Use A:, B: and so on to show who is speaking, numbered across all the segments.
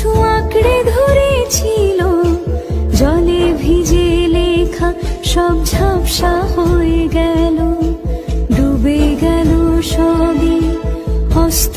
A: কিছু আঁকড়ে ধরেছিল। জলে ভিজে লেখা সব ঝাপসা হয়ে গেল। ডুবে গেল সবই হস্ত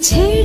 A: ছেড়ে